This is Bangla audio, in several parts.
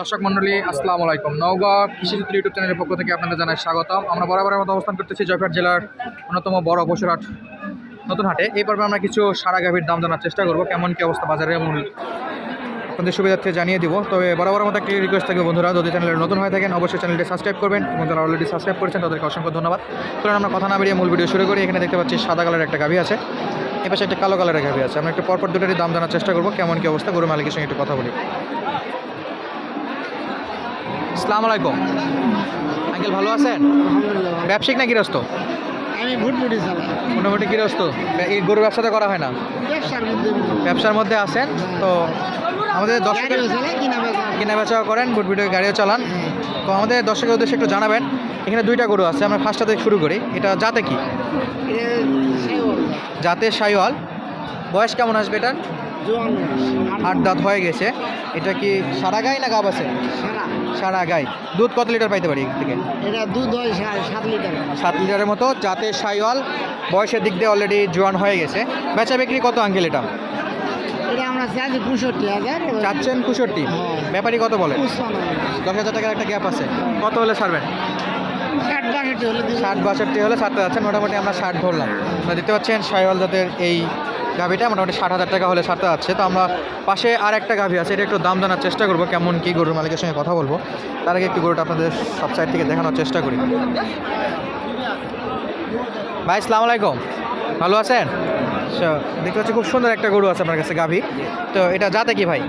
দর্শক মন্ডলী আসসালামু আলাইকুম। নওগাঁ কৃষিচিত্র ইউটিউব চ্যানেলের পক্ষ থেকে আপনাদের জানাই স্বাগতম। আমরা বরাবরের মতো অবস্থান করতেছি জয়পুরহাট জেলার অন্যতম বড় পশুরহাট নতুন হাটে। এই পর্বে আমরা কিছু সারা গাভীর দাম জানার চেষ্টা করব, কেমন কি অবস্থা বাজারে মূল আপনাদের সুবিধার্থে জানিয়ে দিব। তবে বরাবর মতো একটি রিকোয়েস্ট থাকবে বন্ধুরা, যদি চ্যানেলে নতুন হয়ে থাকেন, অবশ্যই চ্যানেলটি সাবস্ক্রাইব করবেন এবং যারা অলরেডি সাবস্ক্রাইব করেছেন, তাদেরকে অসংখ্য ধন্যবাদ। কারণ আমরা কথা না বেরিয়ে মূল ভিডিও শুরু করি। এখানে দেখতে পাচ্ছি সাদা কালারের একটা গাভী আছে। এপাশে একটা কালো কালারের গাভী আছে। আমরা একটু পরপর দুটোরই দাম জানার চেষ্টা করব, কেমন কি অবস্থা, গরু মালিকের সঙ্গে একটু কথা বলি। আসসালামু আলাইকুম। আঙ্কেল ভালো আছেন? ব্যবসায়িক না গৃহস্থ? আমি ভুটভুটি চালাই মোটামুটি গৃহস্থ। এই গরু ব্যবসাটা করা হয় না? ব্যবসার মধ্যে ব্যবসার মধ্যে আছেন? তো আমাদের দর্শকের কিনা বেচা। কেনা বেচাও করেন ভিডিও গাড়িও চালান। তো আমাদের দর্শকের উদ্দেশ্যে একটু জানাবেন এখানে দুইটা গরু আছে আমরা ফার্স্টটা থেকে শুরু করি। এটা জাতে কি? জাতের সাইওয়াল বয়স কেমন আসবে এটার? আট দাঁত হয়ে গেছে। এটা কি সারা গাই না গাব আছে? সারা। গাই দুধ কত লিটার পাইতে পারি থেকে? এটা দুধ হয় সাত লিটার। সাত লিটারের মতো জাতের সাইওয়াল বয়সের দিক দিয়ে অলরেডি জোয়ান হয়ে গেছে। বেচা বিক্রি কত আঙ্কেল এটা? চাচ্ছেন কুষট্টি হ্যাঁ। ব্যাপারী কত বলে? দশ হাজার টাকার একটা গ্যাপ আছে। কত হলে ছাড়বেন? ষাট বাষট্টি হলে ষাট বাষট্টি হলে ছাড়তে যাচ্ছেন। মোটামুটি আমরা ষাট ধরলাম। দেখতে পাচ্ছেন সাইওয়াল জাতের এই গাভিটা মোটামুটি ষাট হাজার টাকা হলে সারতে আছে। তো আমরা পাশে আর একটা গাভি আছে, এটা একটু দাম জানার চেষ্টা করব, কেমন কি গরুর মালিকের সঙ্গে কথা বলব। তার আগে একটু গরুটা আপনাদের সব সাইড থেকে দেখানোর চেষ্টা করি। ভাই, আসসালাম আলাইকুম। ভালো আছেন? দেখতে পাচ্ছি খুব সুন্দর একটা গরু আছে আপনার কাছে গাভী। তো এটা জাতে কি ভাই?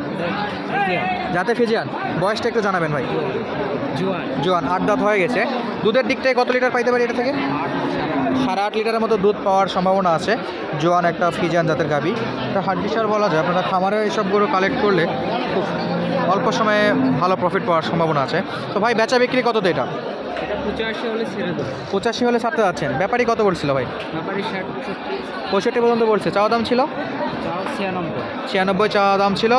যাতে ফিজিয়ান। বয়সটা একটু জানাবেন ভাই। জোয়ান। জোয়ান আট দাঁত হয়ে গেছে। দুধের দিক থেকে কত লিটার পাইতে পারি এটা থেকে? সাড়ে আট লিটারের মতো দুধ পাওয়ার সম্ভাবনা আছে। জোয়ান একটা ফিজান জাতের গাবি এটা হাড্ডিসার বলা যায় আপনারা খামারে এইসব গরু কালেক্ট করলে খুব অল্প সময়ে ভালো প্রফিট পাওয়ার সম্ভাবনা আছে। তো ভাই বেচা বিক্রি কত তো এটা? পঁচাশি হলে ছেড়ে দেবো। পঁচাশি হলে ছাড়তে যাচ্ছেন। ব্যাপারই কত বলছিল ভাই? পঁয়ষট্টি পর্যন্ত বলছে। চাওয়া দাম ছিল? ছিয়ানব্বই। ছিয়ানব্বই চাওয়া দাম ছিল।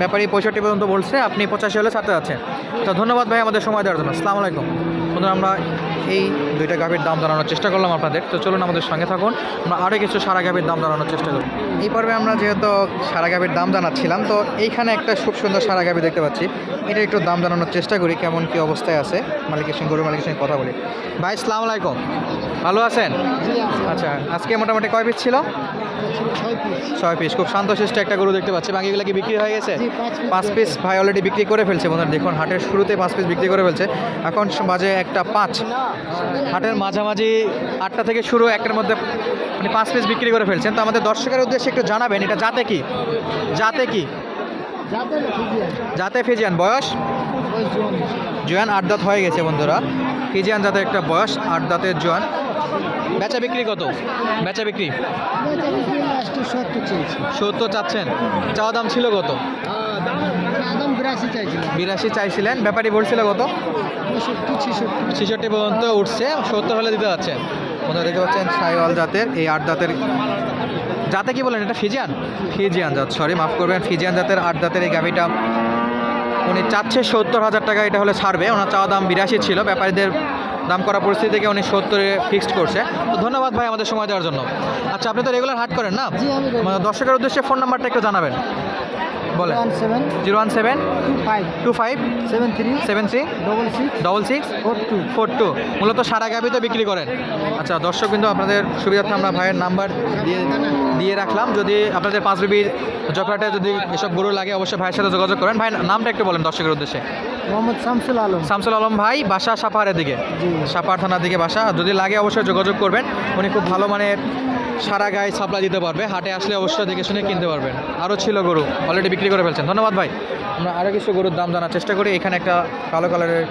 ব্যাপারী পঁয়ষট্টি পর্যন্ত বলছে। আপনি পঁচাশি হলে ছাড়তে যাচ্ছেন। তো ধন্যবাদ ভাই আমাদের সময় দেওয়ার জন্য। আসসালামু আলাইকুম। বন্ধুরা আমরা এই দুইটা গাভীর দাম জানানোর চেষ্টা করলাম আপনাদের। তো চলুন আমাদের সঙ্গে থাকুন। আমরা আরও কিছু সারা গাভীর দাম জানানোর চেষ্টা করি। এই পর্বে আমরা যেহেতু সারা গাভীর দাম জানাচ্ছিলাম তো এইখানে একটা খুব সুন্দর সারা গাভী দেখতে পাচ্ছি। এটা একটু দাম জানানোর চেষ্টা করি কেমন কি অবস্থায় আছে। মালিকের সঙ্গে গরু মালিকের সঙ্গে কথা বলি। ভাই আসসালামু আলাইকুম। ভালো আছেন? আচ্ছা আজকে মোটামুটি কয় পিস ছিল? ছয় পিস খুব শান্তশিষ্ট একটা গরু দেখতে পাচ্ছি। বাকিগুলো কি বিক্রি হয়ে গেছে? পাঁচ পিস ভাই অলরেডি বিক্রি করে ফেলছে বন্ধুরা। দেখুন হাটের শুরুতে পাঁচ পিস বিক্রি করে ফেলছে। এখন বাজে একটা পাঁচ। হাটের মাঝামাঝি আটটা থেকে শুরু একটার মধ্যে মানে পাঁচ পিস বিক্রি করে ফেলছেন। তো আমাদের দর্শকের উদ্দেশ্যে একটু জানাবেন এটা যাতে কি? যাতে কি? যাতে ফিজিয়ান? বয়স? জোয়ান। আট দাঁত হয়ে গেছে বন্ধুরা। ফিজিয়ান যাতে একটা বয়স আট দাঁতের জোয়ান। বেচা বিক্রি কত? বেচা বিক্রি? সত্তর চাচ্ছেন। চাওয়া দাম ছিল কত? বিরাশি চাইছিলেন। ব্যাপারী বলছিল কত? ছেষট্টি পর্যন্ত উঠছে। সত্তর হলে দিতে যাচ্ছেন। বন্ধুরা দেখতে পাচ্ছেন সাইওয়াল জাতের এই আট দাঁতের জাতে কি বলেন এটা? ফিজিয়ান? ফিজিয়ান জাত সরি মাফ করবেন। ফিজিয়ান জাতের আট দাঁতের এই গাভিটা উনি চাচ্ছে সত্তর হাজার টাকা, এটা হলে ছাড়বে। ওনার চাওয়া দাম বিরাশি ছিল। ব্যাপারীদের দাম করা পরিস্থিতি থেকে উনি সত্তরে ফিক্সড করছে। তো ধন্যবাদ ভাই আমাদের সময় দেওয়ার জন্য। আচ্ছা আপনি তো রেগুলার হাট করেন না? মানে দর্শকের উদ্দেশ্যে ফোন নাম্বারটা একটু জানাবেন। Zero one seven two five seven three seven three double six double six four two. Four two. মূলত সারা গাভি তো বিক্রি করেন। আচ্ছা দর্শক কিন্তু আপনাদের সুবিধার্থে আমরা ভাইয়ের নাম্বার দিয়ে দিয়ে রাখলাম। যদি আপনাদের পাঁচ বিবির জকরাটে যদি এসব গরু লাগে অবশ্যই ভাইয়ের সাথে যোগাযোগ করেন। ভাই নামটা একটু বলেন দর্শকের উদ্দেশ্যে। মোহাম্মদ শামসুল আলম। শামসুল আলম ভাই বাসা সাপাহারের দিকে জি। সাপাহার থানার দিকে বাসা। যদি লাগে অবশ্যই যোগাযোগ করবেন। উনি খুব ভালো মানের সারা গায়ে সাপ্লাই দিতে পারবে। হাটে আসলে অবশ্যই দেখে শুনে কিনতে পারবেন। আরও ছিল গরু অলরেডি বিক্রি করে ফেলছেন। ধন্যবাদ ভাই। আমরা আরও কিছু গরুর দাম জানার চেষ্টা করি। এখানে একটা কালো কালারের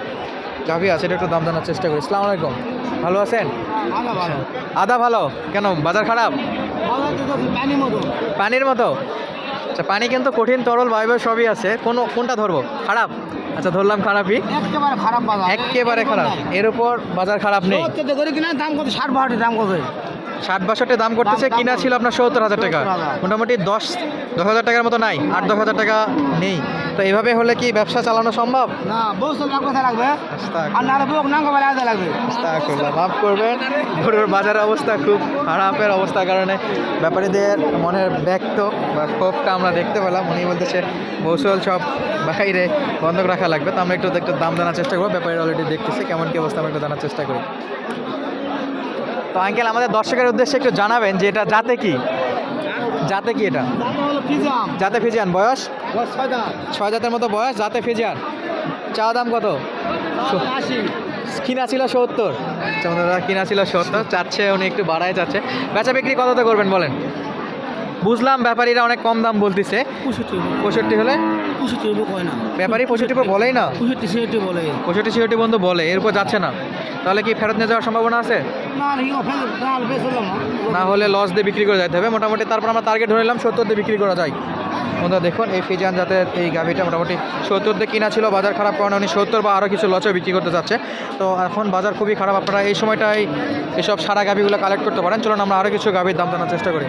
গাভি আছে এটা একটু দাম জানার চেষ্টা করি। আসসালামু আলাইকুম। ভালো আছেন? আদা ভালো? কেন বাজার খারাপ? পানির মতো। আচ্ছা পানি কিন্তু কঠিন তরল বায়ু সবই আছে। কোন কোনটা ধরবো? খারাপ? আচ্ছা ধরলাম খারাপই। একেবারে খারাপ একেবারে খারাপ। এর উপর বাজার খারাপ নেই। দাম কত? ষাট বাষট্টি দাম কত? ষাট বাষট্টি দাম করতেছে কিনা ছিল আপনার সত্তর হাজার টাকা। মোটামুটি দশ দশ হাজার টাকার মতো নাই আট দশ হাজার টাকা নেই। তো এইভাবে হলে কি ব্যবসা চালানো সম্ভব? না বউ লাগবে। আর বউ লাগবে। মাফ করবেন। গরুর বাজার অবস্থা খুব খারাপের অবস্থার কারণে ব্যাপারীদের মনের ব্যক্ত বা ক্ষোভটা আমরা দেখতে পেলাম। উনি বলতেছে বৌসল সব বাইরে বন্ধক রাখা লাগবে। তো আমরা একটু একটু দাম জানার চেষ্টা করব। ব্যাপারীরা অলরেডি দেখতেছে কেমন কি অবস্থা আমরা একটু জানার চেষ্টা করি। তো আঙ্কেল আমাদের দর্শকের উদ্দেশ্যে একটু জানাবেন যে এটা জাতে কি? জাতে কি এটা? জাতে ফিজিয়ান। বয়স? ছয় জাতের মতো বয়স জাতে ফিজিয়ান। চা দাম কত? কিনা ছিল সত্তর? চন্দ্রদা কিনা ছিল সত্তর চাচ্ছে উনি একটু বাড়ায় যাচ্ছে। বেচা বিক্রি কততে করবেন বলেন? বুঝলাম ব্যাপারীরা অনেক কম দাম বলতেছে। পঁয়ষট্টি হলে। পঁয়ষট্টি ব্যাপারী পঁয়ষট্টি বলেই না? পঁয়ষট্টি ছিষট্টি বলে। পঁয়ষট্টি ছিষট্টি বন্ধু বলে এরপর যাচ্ছে না। তাহলে কি ফেরত নিয়ে যাওয়ার সম্ভাবনা আছে? না হলে লস দিয়ে বিক্রি করে যেতে হবে। মোটামুটি তারপর আমরা টার্গেট ধরে নিলাম সত্তর দিয়ে বিক্রি করা যায়। বন্ধুরা দেখুন এই ফিজান যাতে এই গাভিটা মোটামুটি সত্তর দিয়ে কিনা ছিল বাজার খারাপ কারণে উনি সত্তর বা আরও কিছু লচে বিক্রি করতে চাচ্ছে তো এখন বাজার খুবই খারাপ। আপনারা এই সময়টাই এসব সারা গাভিগুলো কালেক্ট করতে পারেন। চলুন আমরা আরও কিছু গাভির দাম জানার চেষ্টা করি।